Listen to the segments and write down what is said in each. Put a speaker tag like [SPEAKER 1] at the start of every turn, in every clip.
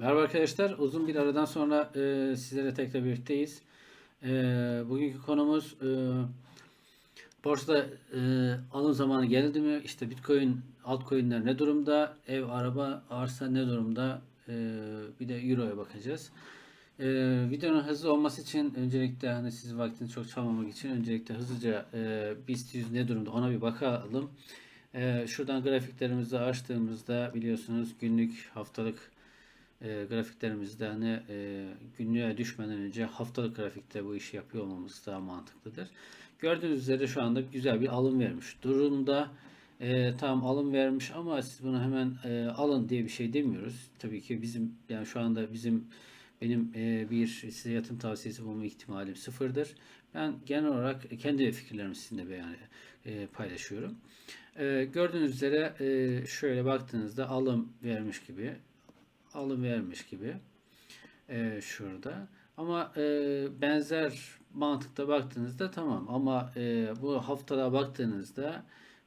[SPEAKER 1] Merhaba arkadaşlar. Uzun bir aradan sonra e, sizlere tekrar birlikteyiz. E, bugünkü konumuz e, borsada e, alım zamanı geldi mi? İşte Bitcoin, altcoin'ler ne durumda? Ev, araba, arsa ne durumda? E, bir de Euro'ya bakacağız. E, videonun hızlı olması için öncelikle hani siz vaktini çok çalmamak için öncelikle hızlıca e, BIST 100 ne durumda ona bir bakalım. E, şuradan grafiklerimizi açtığımızda biliyorsunuz günlük, haftalık e, grafiklerimizde hani e, günlüğe düşmeden önce haftalık grafikte bu işi yapıyor olmamız daha mantıklıdır. Gördüğünüz üzere şu anda güzel bir alım vermiş durumda. E, tamam alım vermiş ama siz bunu hemen e, alın diye bir şey demiyoruz. Tabii ki bizim yani şu anda bizim benim e, bir size yatırım tavsiyesi bulma ihtimalim sıfırdır. Ben genel olarak kendi fikirlerimi sizinle beyan e, paylaşıyorum. E, gördüğünüz üzere e, şöyle baktığınızda alım vermiş gibi alım vermiş gibi e, şurada. Ama e, benzer mantıkta baktığınızda tamam ama e, bu haftada baktığınızda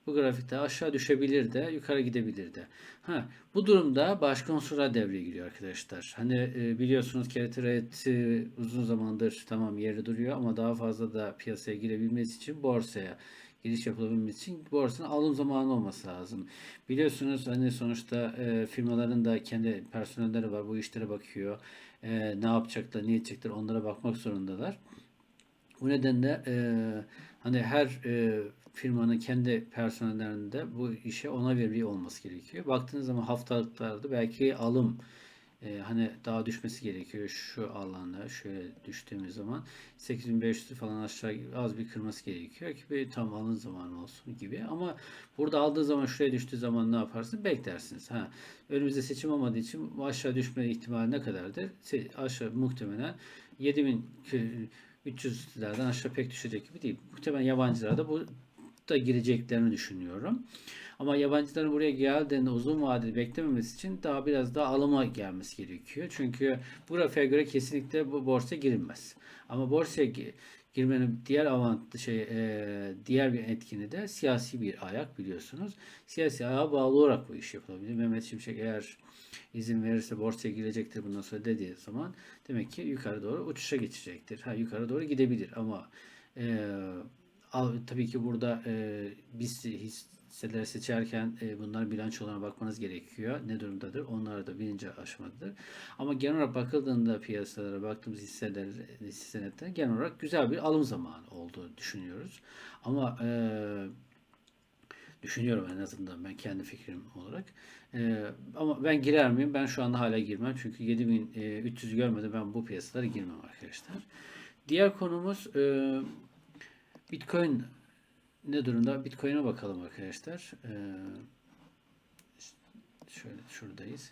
[SPEAKER 1] bu grafikte aşağı düşebilir de yukarı gidebilir de. Ha, bu durumda başka unsurlar devreye giriyor arkadaşlar. Hani e, biliyorsunuz kertireti uzun zamandır tamam yeri duruyor ama daha fazla da piyasaya girebilmesi için borsaya giriş yapılabilmesi için borsanın alım zamanı olması lazım. Biliyorsunuz hani sonuçta e, firmaların da kendi personelleri var. Bu işlere bakıyor. E, ne yapacaklar, ne edecekler onlara bakmak zorundalar. Bu nedenle e, hani her e, firmanın kendi personellerinde bu işe ona veriliyor olması gerekiyor. Baktığınız zaman haftalıklarda belki alım e, hani daha düşmesi gerekiyor şu alanda şöyle düştüğümüz zaman. 8500 falan aşağı az bir kırması gerekiyor ki bir tam alın zamanı olsun gibi. Ama burada aldığı zaman şuraya düştüğü zaman ne yaparsınız beklersiniz. Ha önümüzde seçim olmadığı için aşağı düşme ihtimali ne kadardır? Se- aşağı muhtemelen 7000 300'lerden aşağı pek düşecek gibi değil. Muhtemelen yabancılar da bu da gireceklerini düşünüyorum. Ama yabancıların buraya geldiğinde uzun vadeli beklememesi için daha biraz daha alıma gelmesi gerekiyor. Çünkü bu grafiğe göre kesinlikle bu borsaya girilmez. Ama borsaya gi- girmenin diğer avant şey e, diğer bir etkini de siyasi bir ayak biliyorsunuz. Siyasi ayağa bağlı olarak bu iş yapılabilir. Mehmet Şimşek eğer izin verirse borsaya girecektir bundan sonra dediği zaman demek ki yukarı doğru uçuşa geçecektir. Ha yukarı doğru gidebilir ama e, tabii ki burada e, biz hisseler seçerken e, bunların bilançolarına bakmanız gerekiyor. Ne durumdadır? Onlar da birinci aşamadadır. Ama genel olarak bakıldığında piyasalara baktığımız hisseler, hisse genel olarak güzel bir alım zamanı olduğunu düşünüyoruz. Ama e, düşünüyorum en azından ben kendi fikrim olarak. E, ama ben girer miyim? Ben şu anda hala girmem. Çünkü 7300 görmeden ben bu piyasalara girmem arkadaşlar. Diğer konumuz e, Bitcoin ne durumda? Bitcoin'e bakalım arkadaşlar. Ee, şöyle şuradayız.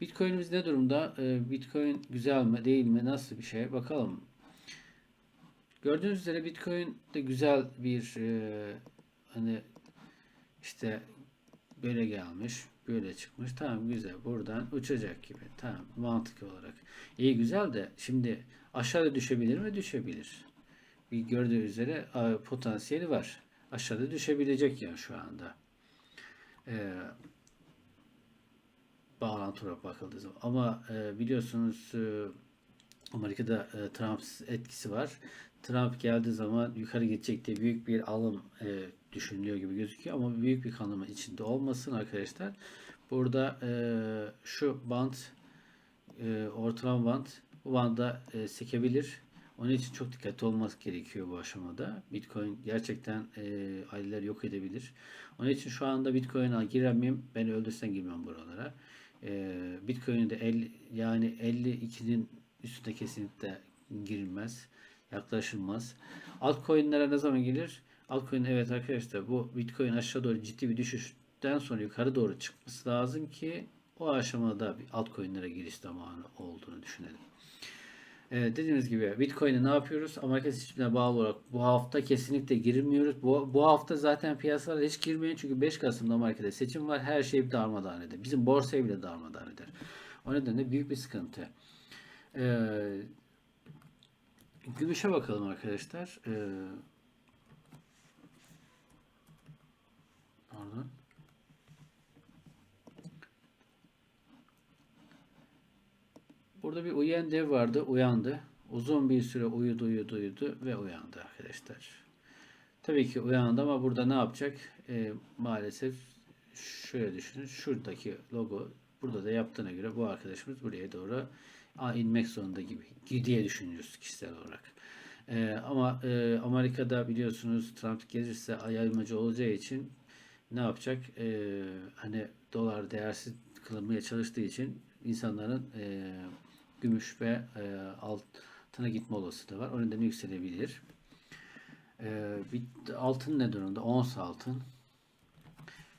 [SPEAKER 1] Bitcoin'imiz ne durumda? Ee, Bitcoin güzel mi, değil mi? Nasıl bir şey? Bakalım. Gördüğünüz üzere Bitcoin de güzel bir e, hani işte böyle gelmiş, böyle çıkmış. Tamam güzel. Buradan uçacak gibi. Tamam mantık olarak. İyi güzel de şimdi aşağıda düşebilir mi? Düşebilir gördüğü üzere e, potansiyeli var. Aşağıda düşebilecek yani şu anda. Ee, bağlantı bakıldığı zaman. Ama e, biliyorsunuz e, Amerika'da e, Trump etkisi var. Trump geldiği zaman yukarı gidecek diye büyük bir alım e, düşünülüyor gibi gözüküyor ama büyük bir kanama içinde olmasın arkadaşlar. Burada e, şu band e, ortalama band bu banda e, sekebilir onun için çok dikkatli olması gerekiyor bu aşamada. Bitcoin gerçekten e, aileler yok edebilir. Onun için şu anda Bitcoin'a giremeyeyim. Ben öldürsen girmem buralara. E, Bitcoin'e de el, yani 52'nin üstünde kesinlikle girilmez. Yaklaşılmaz. Altcoin'lere ne zaman gelir? Altcoin evet arkadaşlar bu Bitcoin aşağı doğru ciddi bir düşüşten sonra yukarı doğru çıkması lazım ki o aşamada bir altcoin'lere giriş zamanı olduğunu düşünelim. Evet, dediğimiz gibi Bitcoin'e ne yapıyoruz? Amerika seçimine bağlı olarak bu hafta kesinlikle girmiyoruz. Bu, bu hafta zaten piyasalara hiç girmeyin çünkü 5 Kasım'da Amerika'da seçim var. Her şey bir darmadağın eder. Bizim borsayı bile darmadağın eder. O nedenle büyük bir sıkıntı. Ee, gümüşe bakalım arkadaşlar. Ee, burada bir uyuyan dev vardı. Uyandı. Uzun bir süre uyudu uyudu uyudu ve uyandı arkadaşlar. Tabii ki uyandı ama burada ne yapacak? Ee, maalesef şöyle düşünün. Şuradaki logo burada da yaptığına göre bu arkadaşımız buraya doğru inmek zorunda gibi diye düşünüyoruz kişisel olarak. Ee, ama e, Amerika'da biliyorsunuz Trump gelirse yaymacı olacağı için ne yapacak? Ee, hani dolar değersiz kılınmaya çalıştığı için insanların e, gümüş ve e, altına gitme olasılığı var. O nedenle yükselebilir. Bir, altın ne durumda? Ons altın.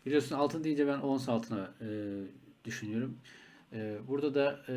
[SPEAKER 1] Biliyorsun altın deyince ben ons altına e, düşünüyorum. E, burada da e,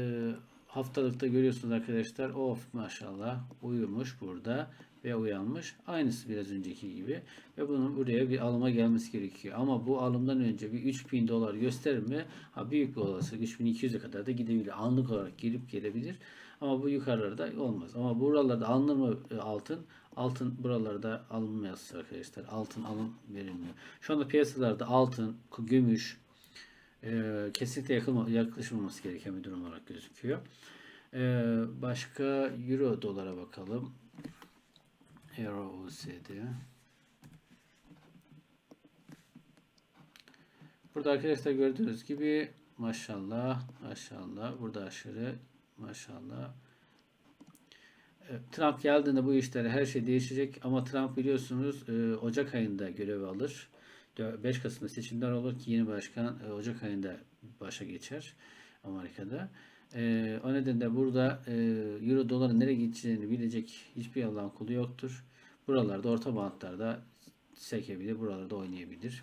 [SPEAKER 1] haftalıkta görüyorsunuz arkadaşlar. Of maşallah uyumuş burada ve uyanmış. Aynısı biraz önceki gibi. Ve bunun buraya bir alıma gelmesi gerekiyor. Ama bu alımdan önce bir 3000 dolar gösterir mi? Ha, büyük bir olasılık 3200'e kadar da gidebilir. Anlık olarak gelip gelebilir. Ama bu yukarılarda olmaz. Ama buralarda alınır mı e, altın? Altın buralarda alınmaz arkadaşlar. Altın alım verilmiyor. Şu anda piyasalarda altın, gümüş e, kesinlikle yakılma, yaklaşılmaması gereken bir durum olarak gözüküyor. E, başka euro dolara bakalım. Euro USD. Burada arkadaşlar gördüğünüz gibi maşallah maşallah burada aşırı maşallah e, Trump geldiğinde bu işler her şey değişecek ama Trump biliyorsunuz e, Ocak ayında görev alır. 5 Kasım'da seçimler olur ki yeni başkan e, Ocak ayında başa geçer Amerika'da. O nedenle burada Euro doların nereye gideceğini bilecek hiçbir Allah'ın kulu yoktur. Buralarda orta bantlarda sekebilir, buralarda oynayabilir.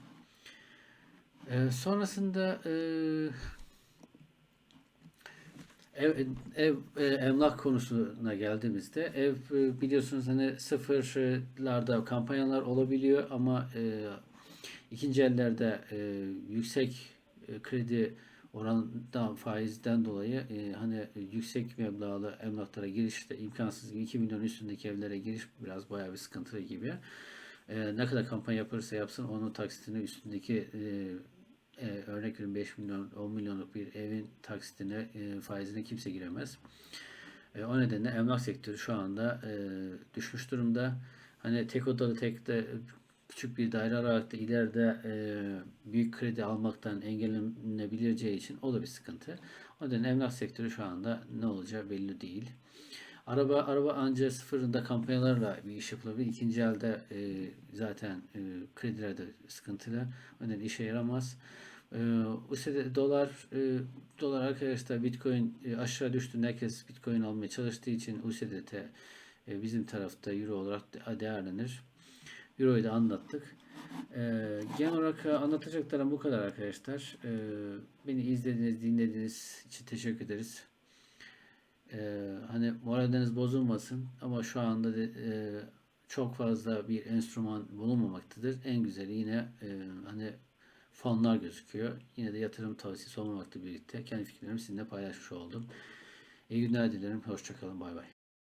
[SPEAKER 1] Sonrasında Ev, ev e, emlak konusuna geldiğimizde ev e, biliyorsunuz hani sıfırlarda kampanyalar olabiliyor ama e, ikinci ellerde e, yüksek e, kredi oranından faizden dolayı e, hani yüksek meblağlı emlaklara giriş de imkansız gibi 2 milyon üstündeki evlere giriş biraz bayağı bir sıkıntılı gibi. E, ne kadar kampanya yaparsa yapsın onun taksitini üstündeki e, e, örnek veriyorum 5 milyon 10 milyonluk bir evin taksitine e, faizine kimse giremez. E, o nedenle emlak sektörü şu anda e, düşmüş durumda. Hani tek odalı tek de küçük bir daire alarak da ileride e, büyük kredi almaktan engellenebileceği için o da bir sıkıntı. O nedenle emlak sektörü şu anda ne olacağı belli değil. Araba araba ancak sıfırında kampanyalarla bir iş yapılabilir. İkinci elde e, zaten e, kredilerde sıkıntılı. O nedenle işe yaramaz. E, USD dolar e, dolar arkadaşlar Bitcoin e, aşağı düştü. Herkes Bitcoin almaya çalıştığı için USDT e, bizim tarafta Euro olarak de, değerlenir. Euro'yu da anlattık. E, genel olarak anlatacaklarım bu kadar arkadaşlar. E, beni izlediğiniz, dinlediğiniz için teşekkür ederiz. Ee, hani moraliniz bozulmasın ama şu anda de, e, çok fazla bir enstrüman bulunmamaktadır. En güzeli yine e, hani fonlar gözüküyor. Yine de yatırım tavsiyesi olmamakla birlikte kendi fikirlerimi sizinle paylaşmış oldum. İyi günler dilerim. Hoşçakalın. Bay bay.